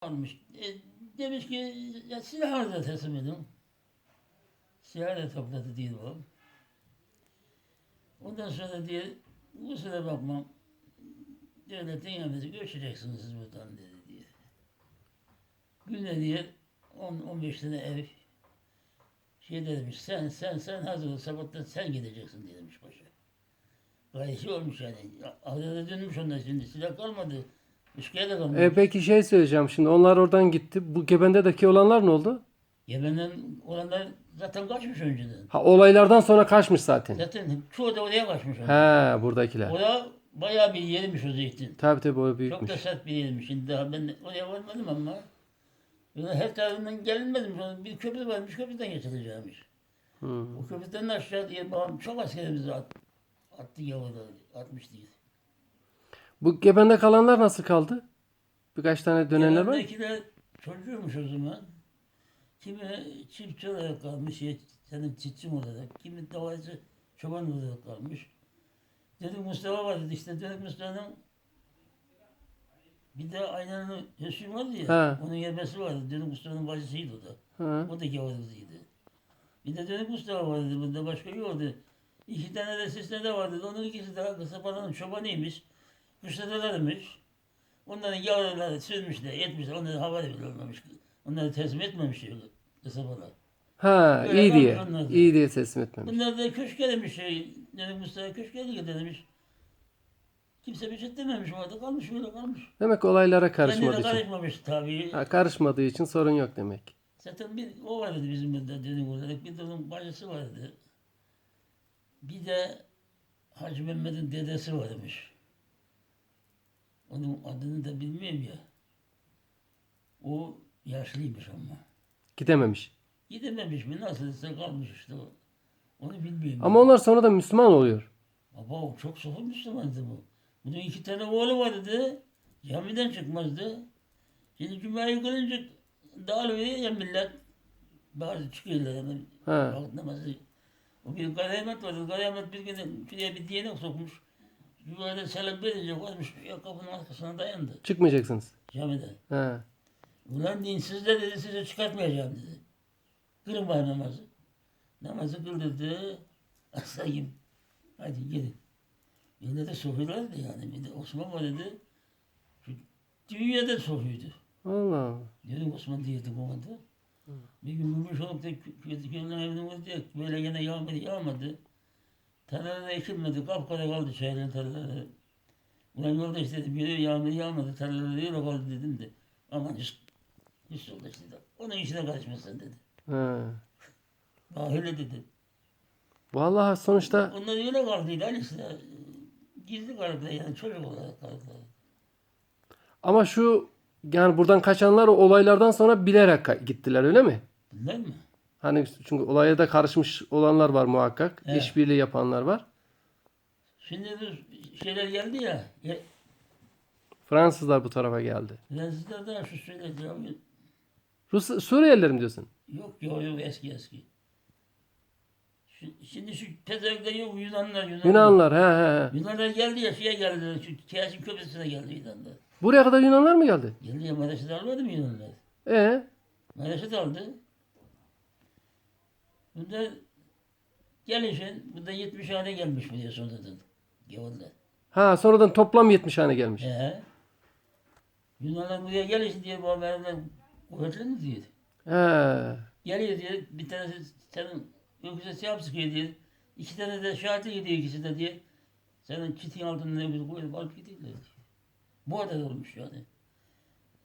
almış. E, demiş ki ya silahı da teslim edin. Silahı da topladı diyor o. Ondan sonra diyor kusura bakmam devletin yanında göçeceksiniz siz buradan dedi diyor. Günde diyor 10-15 tane ev şey demiş sen sen sen hazır ol sabahtan sen gideceksin diye demiş paşa. Gayet iyi olmuş yani. Ağzına dönmüş onlar şimdi silah kalmadı. Üsküye de. E, peki şey söyleyeceğim şimdi. Onlar oradan gitti. Bu Gebende'deki olanlar ne oldu? Yemen'den olanlar zaten kaçmış önceden. Ha olaylardan sonra kaçmış zaten. Zaten çoğu da oraya kaçmış. He buradakiler. Orada bayağı bir yermiş o zeytin. Tabii tabii o Çok büyükmüş. da sert bir yermiş. Şimdi daha ben oraya varmadım ama. Böyle her tarafından gelinmedim. Bir köprü varmış, köprüden geçileceğimiş. Hı. O köprüden aşağı diye babam çok askerimizi at, attı yavruda, atmış diye. Bu Geben'de kalanlar nasıl kaldı? Birkaç tane dönenler var mı? Yanındakiler çocuğumuş o zaman. Kimi çiftçi olarak kalmış, ya, senin çiftçim olarak. Kimi davacı çoban olarak kalmış. Dedik Mustafa var dedi işte dedik Mustafa'nın bir de Aynan'ın Hüsnü vardı ya. Ha. Onun yemesi vardı. Dedik Mustafa'nın bacısıydı o da. Ha. O da gavuruzuydu. Bir de dedik Mustafa vardı. Bunda başka yoktu. İki tane de sesne de vardı. Onun ikisi de kasabanın çobanıymış. Kuşladılarmış. Onların yavruları sürmüşler, etmişler. Onları havale bile olmamış. Onları teslim etmemiş diyor kasabalar. Ha Böyle iyi diye. kalmış onlar da. İyi diye teslim etmemiş. Bunlar da köşke demiş şey. Dedik Mustafa köşke demiş. Kimse bir şey dememiş orada kalmış öyle kalmış. Demek olaylara Kendine karışmadığı için. karışmamış tabii. Ha, karışmadığı için sorun yok demek. Zaten bir o vardı bizim burada dedim olarak. Bir de onun bacısı vardı. Bir de Hacı Mehmet'in dedesi varmış. Onun adını da bilmiyorum ya. O yaşlıymış ama. Gidememiş. Gidememiş mi nasılsa kalmış işte o. Onu bilmiyorum. Ama onlar sonra da Müslüman oluyor. Baba o çok sofu Müslümandı bu. Bunun iki tane oğlu vardı. Camiden çıkmazdı. Şimdi Cuma'yı kılınca dağılıyor ya millet. Bazı çıkıyorlar hemen. Vakit namazı. O bir Karayemet vardı. Karayemet bir gün şuraya bir diyenek sokmuş. Cuma'da selam verince koymuş. Ya kapının arkasına dayandı. Çıkmayacaksınız. Camide. Ha. Ulan dinsizler dedi size çıkartmayacağım dedi. Kılın bari namazı. Namazı kıldırdı. Gibi. Hadi gidin. Yine de sokuyorlardı yani. Bir de Osman var dedi. Şu dünyada sokuydu. Allah Allah. Dedim Osman diyorduk o anda. Bir gün gümüş olup da köyün evine vurdu. Böyle yine yağmadı yağmadı. Da ekilmedi. Kapkara kaldı çayların tarlaları. Ulan yoldaş dedim yürüyor yağmadı yağmadı. Tarlalar öyle kaldı dedim de. Aman hiç, hiç yoldaş dedi. Onun işine karışmasın dedi. Ha. Bana öyle dedi. Vallahi sonuçta Onlar öyle kaldıydı hani işte. Gizli kaldılar yani çocuk olarak kaldılar. ama şu yani buradan kaçanlar o olaylardan sonra bilerek gittiler öyle mi? Bilmem mi? Hani çünkü olaya da karışmış olanlar var muhakkak. Evet. İşbirliği yapanlar var. Şimdi de şeyler geldi ya. Fransızlar bu tarafa geldi. Fransızlar da şu söyledi ya. Rus Suriyeliler mi diyorsun? Yok yok yok eski eski. Şu- Şimdi şu tezekte yok Yunanlar Yunanlar. Yunanlar he he he. Yunanlar geldi ya şeye geldi. Şu Tiyasin köprüsüne geldi Yunanlar. Buraya kadar Yunanlar mı geldi? Geldi ya Maraş'ı da almadı mı Yunanlar? E Maraş'ı da aldı. Bunda gelişin, bunda 70 hane gelmiş buraya sonradan. Gavurlar. ha sonradan toplam 70 hane gelmiş. He. Yunanlar buraya gelişin diye bu haberler kuvvetlendi diyor. He. Geliyor diye bir tanesi senin öküze siyah sıkıyor diye. İki tane de şahit gidiyor ikisi de diye. Senin çitin altına öküzü koyup alıp gidiyorlar diye. Bu arada olmuş yani.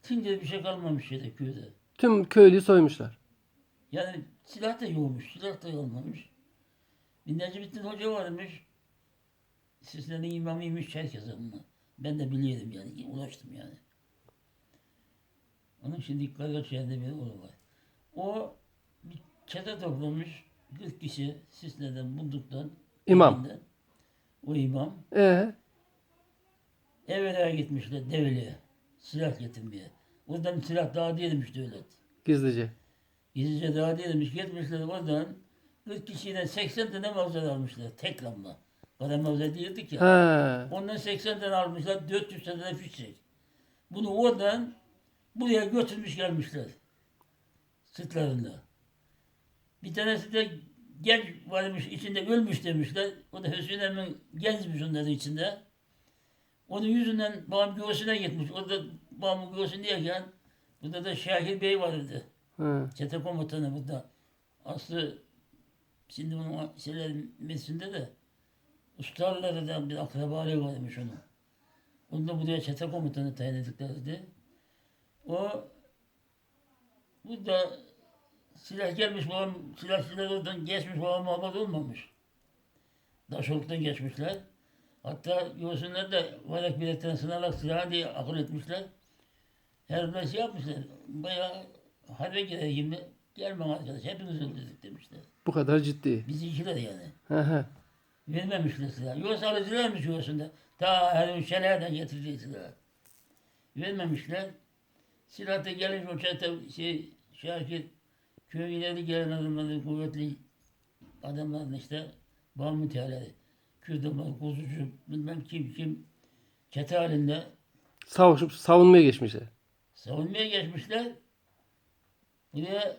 Tinde bir şey kalmamış şeyde köyde. Tüm köylüyü soymuşlar. Yani silah da yokmuş, silah da olmamış. Bir Necmettin Hoca varmış. Sizlerin imamıymış Çerkez ama. Ben de biliyordum yani, ulaştım yani. Onun şimdi Karagöçer'de bir oğlu var. O bir çete toplamış, 40 kişi Sisne'den, Bunduk'tan. İmam. evinden. O imam. E Evvel'e gitmişler, Develi'ye. Silah getirmeye. Oradan silah daha değilmiş devlet. gizlice. Gizlice daha değilmiş. Gitmişler oradan 40 kişiden 80 tane mavzer almışlar. Tek lamla. Kara mavzer diyorduk ya. He. Ondan 80 tane almışlar. 400 tane de fişek. Bunu oradan buraya götürmüş gelmişler. Sırtlarında. Bir tanesi de genç varmış içinde ölmüş demişler. O da Hüsnü Emre'nin gençmiş onların içinde. Onun yüzünden babam göğsüne gitmiş. O da babamın göğsündeyken burada da Şakir Bey vardı. He. Çete komutanı burada. Aslı şimdi bunun şeyler mesinde de ustalardan bir akrabalığı varmış onun. Onu da buraya çete komutanı tayin ediklerdi. O burada silah gelmiş babam silahçılar oradan geçmiş babam haber olmamış. Daşoluk'tan geçmişler. Hatta göğsünler de varak biletten sınarak silah diye akıl etmişler. Her şey yapmışlar. Bayağı harbe girer gibi gelmem arkadaş hepimiz öldürdük demişler. Bu kadar ciddi. Bizimkiler yani. He he. Vermemişler silah. Yoksa alıcılarmış göğsünde. Ta her üşelerden getirdiği silah. Vermemişler. Silah da gelince o çete şey Şakir köyün ileri gelen adamların kuvvetli adamların işte bal mütehaleri. Kürdüman, kuzucu, bilmem kim kim çete halinde Savaşıp savunmaya geçmişler. savunmaya geçmişler. Buraya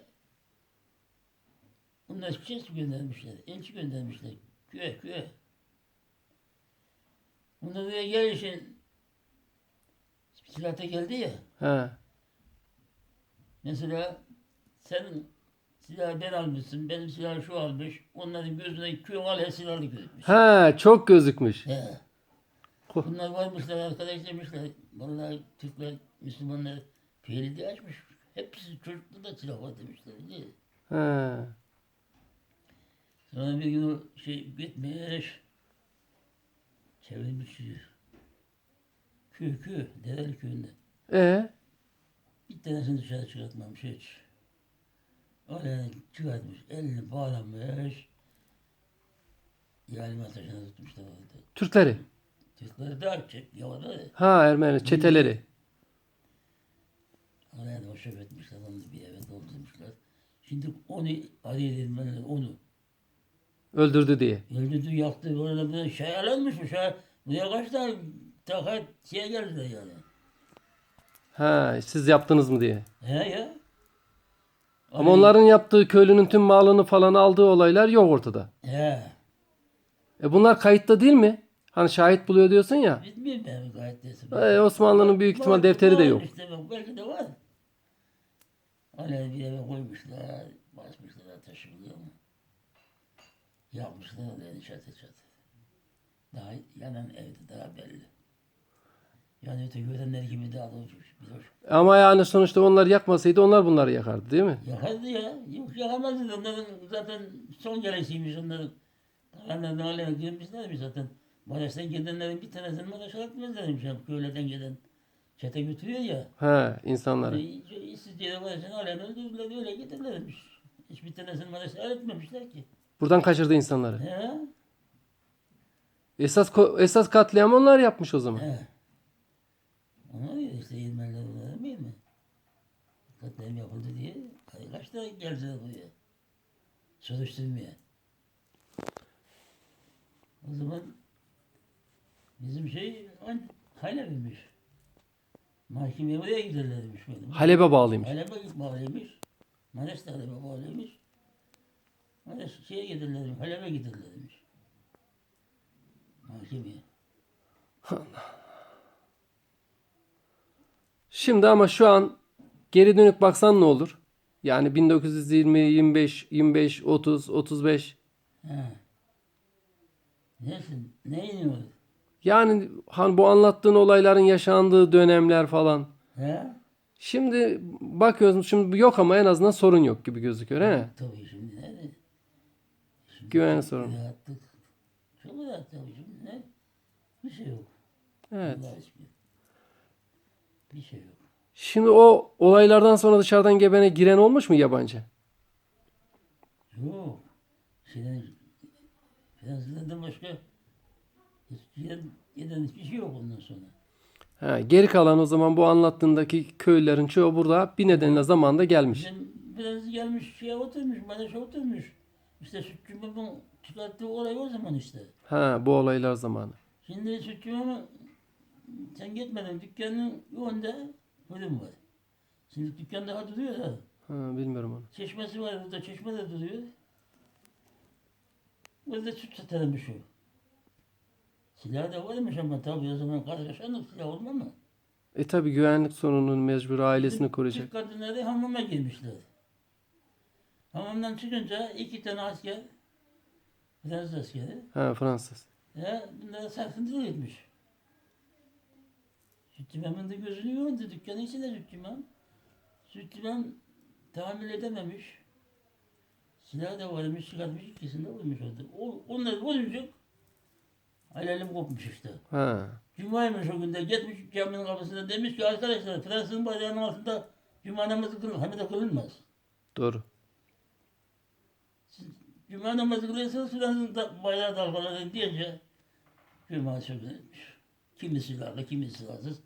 bunlar şey göndermişler, elçi göndermişler. Köye, köye. Bunlar buraya gelişin silahta geldi ya. He. Mesela senin silahı ben almışsın, benim silahı şu almış. Onların gözüne köyün aleyhe silahlı gözükmüş. He, çok gözükmüş. He. Bunlar varmışlar arkadaş demişler. Vallahi Türkler, Müslümanlar pehlidi açmış. Hepsi çocuklu da silah var demişler. mi? He. Sonra bir gün o şey gitmiş. Çevrilmiş köy köy, Dereli köyünde. E Bir tanesini dışarı çıkartmamış hiç. Öyle çıkartmış, elini bağlamış. Yalima taşına tutmuşlar orada. Türkleri. Türkleri de açık, yavadı. Ha Ermeni çeteleri. Oraya da hoşaf etmişler, onu da bir eve doldurmuşlar. Şimdi onu araya edilmeler, onu. Öldürdü diye. Öldürdü, yaktı, orada böyle şey alınmış mı? Şey, buraya kaç tane takat şeye geldiler yani. Ha siz yaptınız mı diye. He ya. Ama onların yaptığı köylünün tüm malını falan aldığı olaylar yok ortada. He. E bunlar kayıtta değil mi? Hani şahit buluyor diyorsun ya. Bilmiyorum ben neyse. E, Osmanlı'nın büyük ihtimal defteri de yok. Işte belki de var. Öyle bir eve koymuşlar, basmışlar ateşi biliyor musun? Yapmışlar öyle çatı çatı. Daha yanan evde daha belli. Yani öte görenler gibi daha da hoş. Ama yani sonuçta onlar yakmasaydı onlar bunları yakardı değil mi? Yakardı ya. Yok yakamazdı. Onların zaten son gelesiymiş onların. Kalanlardan öyle girmişlermiş zaten. Maraş'tan gidenlerin bir tanesini Maraş'a atmazlarmış. ya. Köylerden giden çete götürüyor ya. He insanları. İşsiz yere Maraş'ın halen öldürdüler öyle giderlermiş. Hiçbir tanesini Maraş'a öğretmemişler ki. Buradan kaçırdı insanları. He? Esas esas katliam onlar yapmış o zaman. He. Diyor işte İzmir'de bunlar değil mi? Katliam yapıldı diye. Kaç tane geldiler buraya? Soruşturmaya. O zaman bizim şey Halep'miş. Mahkemeye giderlermiş benim. Halep'e bağlıymış. Halep'e bağlıymış. Manes de Halep'e bağlıymış. Manes şeye giderlermiş. Halep'e giderlermiş. Mahkemeye. Şimdi ama şu an geri dönük baksan ne olur? Yani 1920, 25, 25, 30, 35. Ha. Nesin? Ne iniyor? Yani hani bu anlattığın olayların yaşandığı dönemler falan. He? Şimdi bakıyoruz şimdi yok ama en azından sorun yok gibi gözüküyor he? Tabii şimdi ne? Şimdi Güven çok sorunu. Rahatlık. Çok rahat tabii şimdi ne? Bir şey yok. Evet. Allah'a şükür. Bir şey yok. Şimdi o olaylardan sonra dışarıdan gebene giren olmuş mu yabancı? Yok. Şeyden, Fransızlardan başka giden hiçbir şey yok ondan sonra. Ha, geri kalan o zaman bu anlattığındaki köylülerin çoğu burada bir nedenle zamanında gelmiş. Bizim biraz gelmiş şeye oturmuş, Maraş'a oturmuş. İşte Sütçü Baba'nın çıkarttığı olay o zaman işte. Ha bu olaylar zamanı. Şimdi Sütçü Baba sen gitmeden dükkanın önünde fırın var. Şimdi dükkan daha duruyor ha. Ha, bilmiyorum onu. Çeşmesi var burada, çeşme de duruyor. Burada süt satarmış o. Silah da varmış ama tabii o zaman kardeşanlık silah olmaz mı? E tabi güvenlik sorununun mecbur ailesini Türk koruyacak. kadınları hamama girmişler. Hamamdan çıkınca iki tane asker, Fransız askeri, Ha Fransız. ya bunlara sarkıntılı etmiş. Sütçümem'in de gözünü yordu, dükkanın içinde Sütçümem. Sütçümem tahammül edememiş. Silah da varmış, çıkartmış, ikisini de vurmuş orada. O, onlar vurunca halalim kopmuş işte. Ha. Cuma'ymış o günde gitmiş caminin kapısında demiş ki arkadaşlar Fransız'ın bayrağının altında Cuma namazı kılın, de kılınmaz. Doğru. Cuma namazı kılıyorsanız Fransız'ın da bayrağı dalgalanın diyince Cuma sökülmüş. Kimi silahlı, kimi silahsız.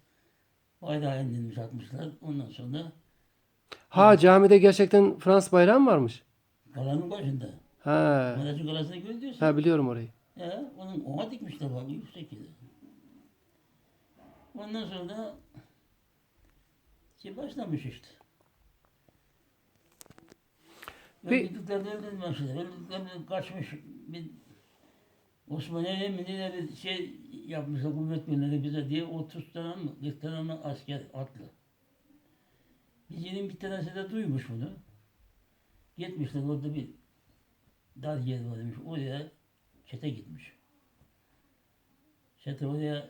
Bayrağı indirilmiş atmışlar. Ondan sonra Ha camide gerçekten Fransız bayrağı mı varmış? kalanın başında. Ha. Maraş'ın kalasını görüyorsun. Ha biliyorum orayı. Ya, onun ona dikmişler bak yüksek yeri. Ondan sonra şey başlamış işte. Pe- Öldüklerini öldürmemişler. Öldüklerini kaçmış. Bir Osmaniye'ye mi ne bir şey yapmışlar kuvvet günleri bize diye 30 tane mi 40 tane mi asker atlı. Bizinin bir tanesi de duymuş bunu. Gitmişler orada bir dar yer varmış. Oraya çete gitmiş. Çete oraya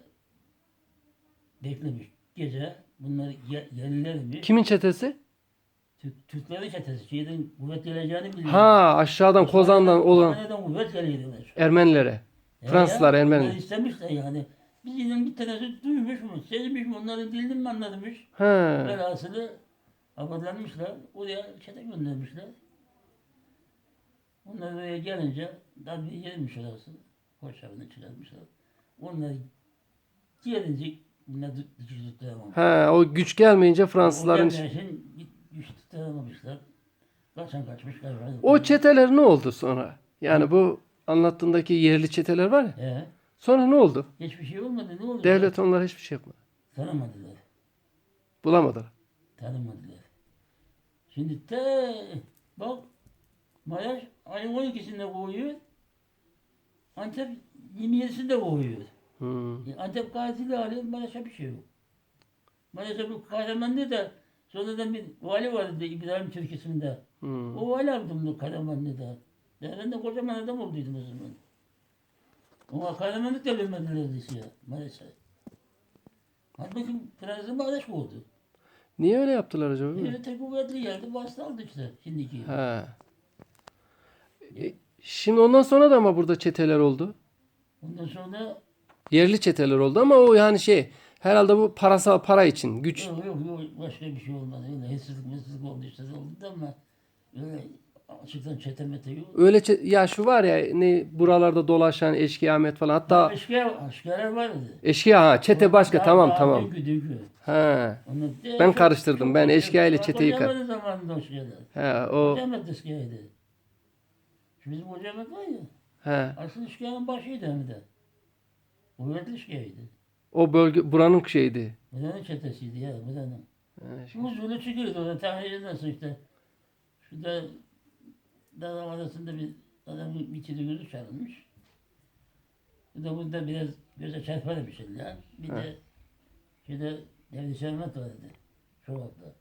beklemiş. Gece bunlar ye- yerlilermiş. Kimin çetesi? Türk, Türklerin çetesi. Şeyden kuvvet geleceğini biliyor. Ha aşağıdan Kozan'dan olan Osmaniye'den kuvvet geliyorlar. Ermenilere. Fransızlar, Ya, Ermeni. Onlar istemişler yani. Bizden bir tanesi duymuş mu, sezmiş mi, onların dilini mi anlamış. Ha. Velhasılı haberlenmişler. Oraya çete göndermişler. Onlar oraya gelince darbe yermiş orası. Hoşçakalın çıkartmışlar. Onlar gelince bunlar dikiş tutturamamış. Ha o güç gelmeyince Fransızların O gelmeyen güç tutturamamışlar. Kaçan kaçmış, kaçan o çeteler ne oldu sonra? Yani bu anlattığındaki yerli çeteler var ya. He, Sonra ne oldu? hiçbir şey olmadı. Ne oldu? Devlet onlara hiçbir şey yapmadı. Tanımadılar. Bulamadılar. Tanımadılar. Şimdi te bak Maraş ayın 12'sinde kovuyor. Antep 27'sinde kovuyor. Hmm. E, Antep katili alıyor, Maraş'a bir şey yok. Maraş'a bu kahramanlığı da sonradan bir vali vardı İbrahim Türk isminde. Hmm. O vali aldım bu kahramanlığı. Ya ben de kocaman adam olduydum o zaman. Ama kahramanlık da vermediler ya Maraş'a. Halbuki Fransız Maraş oldu. Niye öyle yaptılar acaba? Evet, tek kuvvetli geldi, bastı aldı işte şimdiki. Ha. E, Şimdi ondan sonra da ama burada çeteler oldu. Ondan sonra Yerli çeteler oldu ama o yani şey herhalde bu parasal para için güç. yok yok yok başka bir şey olmadı. Öyle hırsızlık hırsızlık oldu işte oldu da ama öyle açıktan çete mete yok. Öyle çe- ya şu var ya ne buralarda dolaşan eşkıya Ahmet falan hatta Aşkar, aşkarlar vardı. eşkıya ha çete başka Daha- tamam daha tamam. Dünkü dünkü. Ha. Onlar Ben karıştırdım. Ben eşkıya ile çeteyi kar- Kocaman zamanında aşkarlar. Ha o Kocaman eşkıyaydı. Bizim kocaman var ya. ha Asıl eşkıyanın başıydı hem de. Kuvvetli eşkıyaydı. o bölge buranın şeydi. Buranın çetesiydi ya şey- Huzurlu çıkıyordu orada tahmin nasıl işte. Şurada dağ arasında bir adamın içeri gözü çalınmış. Bir de burada biraz göze çarpar bir şeyler. Bir de şurada Devlet Şahmet vardı. Çolak'ta.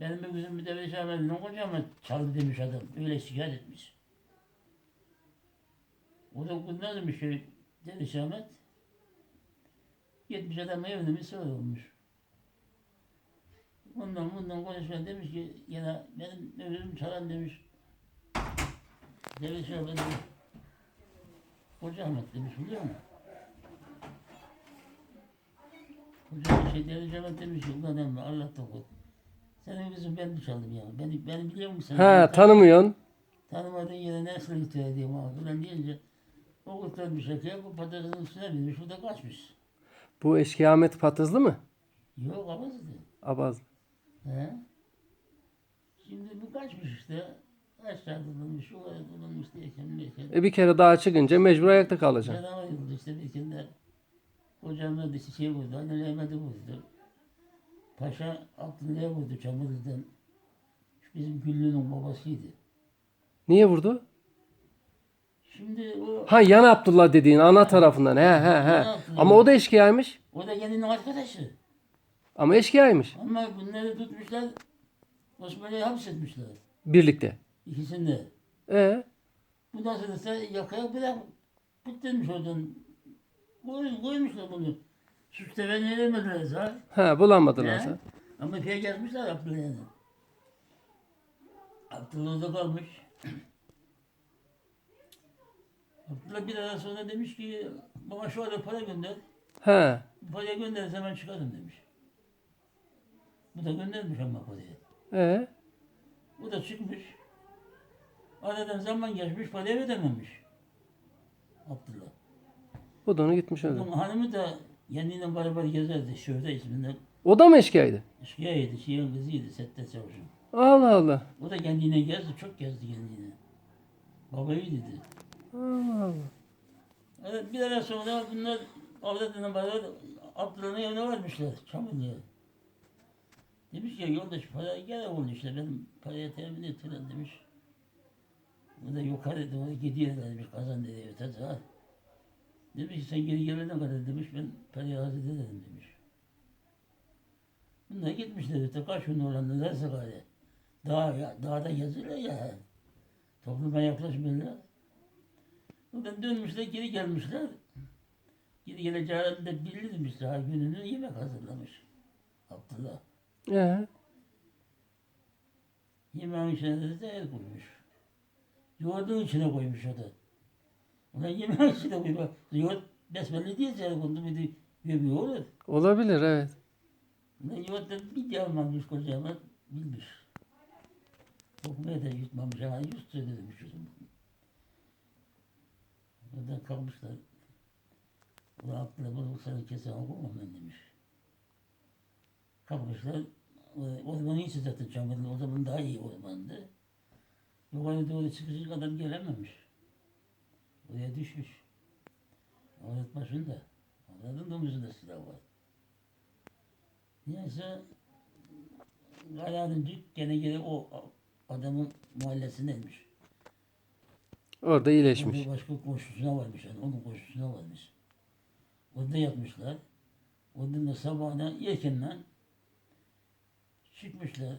Benim bir kızım bir Devlet Şahmet'in kocaman çaldı demiş adam. Öyle şikayet etmiş. O da bundan demiş şey Devlet Şahmet. Gitmiş adamın evine misafir olmuş. Ondan bundan konuşma demiş ki yine benim ömrüm çalan demiş. Devlet Şahmet demiş. Hoca Ahmet demiş biliyor musun? Hoca şey Devlet Şahmet demiş ki ulan Allah da kul. Senin kızın ben mi çaldım ya? Beni, beni biliyor musun sen? Ben tanımıyorsun. Tanımadığın yere nasıl itibar edeyim abi falan deyince o kurtlar bir şekilde bu patatesin üstüne binmiş, o da kaçmış. Bu eşkıya Ahmet Patızlı mı? Yok abazdı. Abaz. He? Şimdi bu kaçmış işte. Aşağı dolanmış, oraya dolanmış derken derken. E bir kere daha çıkınca mecbur ayakta kalacaksın. Canavar oldu işte bir kere. Hocam da şey vurdu, anne Mehmet'i vurdu. Paşa Abdullah'a vurdu Çamurlu'dan. Şu Bizim Güllü'nün babasıydı. Niye vurdu? Şimdi o, Ha Yan Abdullah dediğin ana tarafından. He he he. Ama o da eşkıyaymış. o da kendinin arkadaşı. Ama eşkıyaymış. Ama bunları tutmuşlar. Osmanlı'yı hapsetmişler. Birlikte. İkisini de. E Bundan sonra yakaya bırak. Pıttırmış oradan. Koy, koymuşlar bunu. Suçta ben veremediler ha. ha bulamadılar. He? sen. Ama şey yazmışlar Abdullah'a. Abdullah da kalmış. Abdullah bir ara sonra demiş ki bana şu ara para gönder. He. Bu parayı gönderirse ben çıkarım demiş. Bu da göndermiş ama parayı. E Bu da çıkmış. Aradan zaman geçmiş parayı ödememiş. Abdullah. o da onu gitmiş öyle. Bunun hanımı da kendiyle beraber gezerdi. Şöyle isminde. O da mı eşkıyaydı? Şikayeti, şeyin kızıydı. Sette çavuşun. Allah Allah. O da kendine gezdi. Çok gezdi kendine. Babayı dedi. Allah Allah. Evet, bir ara sonra bunlar avradına beraber Abdullah'ın evine varmışlar. Çamurlu'ya. Demiş ki yoldaş para gene oldu işte benim paraya temin ettiler demiş. O da yukarı doğru gidiyorlar demiş kazan dedi ötesi ha. Demiş ki sen geri gelene kadar demiş ben parayı hazır ederim demiş. Bunlar gitmişler kaç gün olanlar derse gari. Dağ, ya, dağda yazıyorlar ya. Topluma yaklaşmıyorlar. Oradan dönmüşler geri gelmişler. Geri geleceğini de bildirmiş daha gününü yemek hazırlamış. Abdullah. E Yemeğin içine de el koymuş. Yoğurdun içine koymuş o da. Ulan yemeğin içine koymuş. Yoğurt besbelli değil el kondu bir de gömüyor olur. olabilir evet. Ulan yoğurt da bir yağmamış kocaman bilmiş. Okumaya da yutmamış ama yüz söylemiş o zaman. Oradan kalmışlar. Ulan bunu sana kesin okumam ben demiş. Kalkmışlar. e, Ormanı içi zaten çamurlu. O zaman daha iyi ormandı. Yukarı doğru çıkacak kadar gelememiş. Oraya düşmüş. Avret başında. Avret'in domuzunda silah var. Neyse kararınca gene gene o adamın mahallesineymiş. Orada iyileşmiş. Orada başka komşusuna varmış yani onun komşusuna varmış. Orada yatmışlar. Oradan da sabahına erkenden çıkmışlar.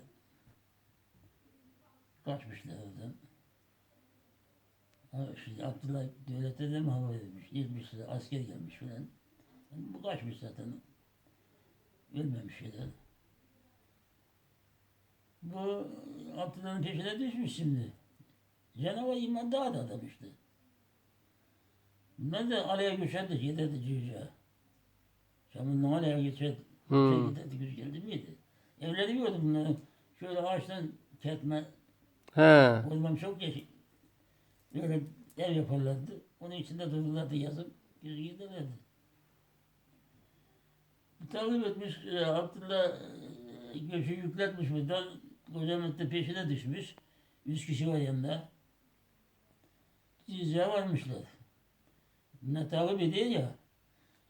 Kaçmışlar oradan. Ha, şimdi Abdullah devlete de mi hava vermiş? Gitmişler, asker gelmiş filan. Yani bu kaçmış zaten. Ölmemiş şeyler. Bu Abdullah'ın peşine düşmüş şimdi. Cenab-ı İman daha da adam işte. Ben de araya göçerdi, giderdi cüce. Şam'ın araya geçer, Hmm. giderdi, güç geldi miydi? Evleri gördüm bunları. Şöyle ağaçtan ketme, He. o zaman çok geç. Böyle ev yaparlardı. Onun içinde dururlardı yazın, güz giderlerdi. Takip etmiş, e, Abdullah e, göçü yükletmiş burada. Kocaman da peşine düşmüş. Yüz kişi var yanında. Cizye varmışlar. Ne takip ediyor ya.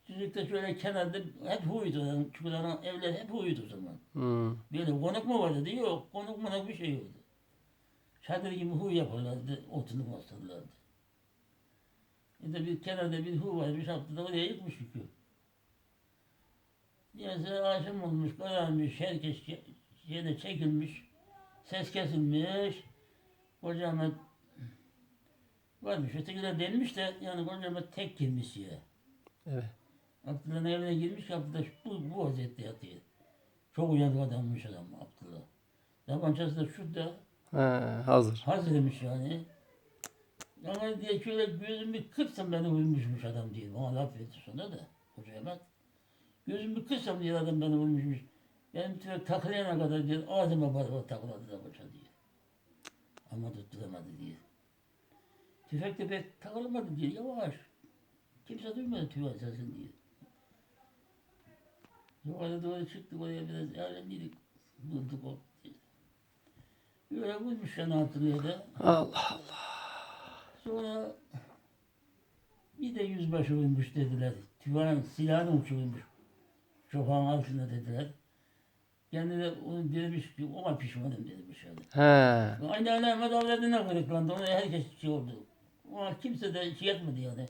Çocuk da şöyle kenarda hep huydu. Yani çocukların evler hep huydu o zaman. Hmm. Böyle konuk mu vardı. Yok konuk monak bir şey yoktu. Çadır gibi huy yaparlardı. Otunu bastırırlardı. Bir de bir kenarda bir huy varmış. Haftada oraya yıkmış yükü. Neyse akşam olmuş, kararmış, herkes şe- şeyde çekilmiş, ses kesilmiş, kocaman varmış. Ötekiler denmiş de yani kocaman tek girmiş ya. Evet. Abdullah'ın evine girmiş, Abdullah bu, bu vaziyette yatıyor. Çok uyanık adammış adam Abdullah. Tabancası da şurada, He, hazır. hazırmış yani. Ama diye şöyle gözümü kırsam beni vurmuşmuş adam diye. Bana laf etti sonra da hocaya bak. Gözümü kırsam diye adam beni vurmuşmuş. Benim tüfek takılayana kadar diye ağzıma beraber takıladı da koça diye. Ama tutturamadı diye. Tüfek de pek takılmadı diye yavaş. Kimse duymadı tüfek sesini diye. Yukarı doğru çıktık oraya biraz eğlendiydik. Bulduk o. Böyle vurmuş yani. Allah Allah. Sonra bir de yüzbaşı vurmuş dediler. Tüfeğin silahını uçurmuş. Sokağın altında dediler. Kendine onu demiş ki ona pişmanım demiş yani. He. Aynı Ahmet Avredin'e kırıklandı. Ona herkes şey oldu. Ona kimse de şey etmedi yani.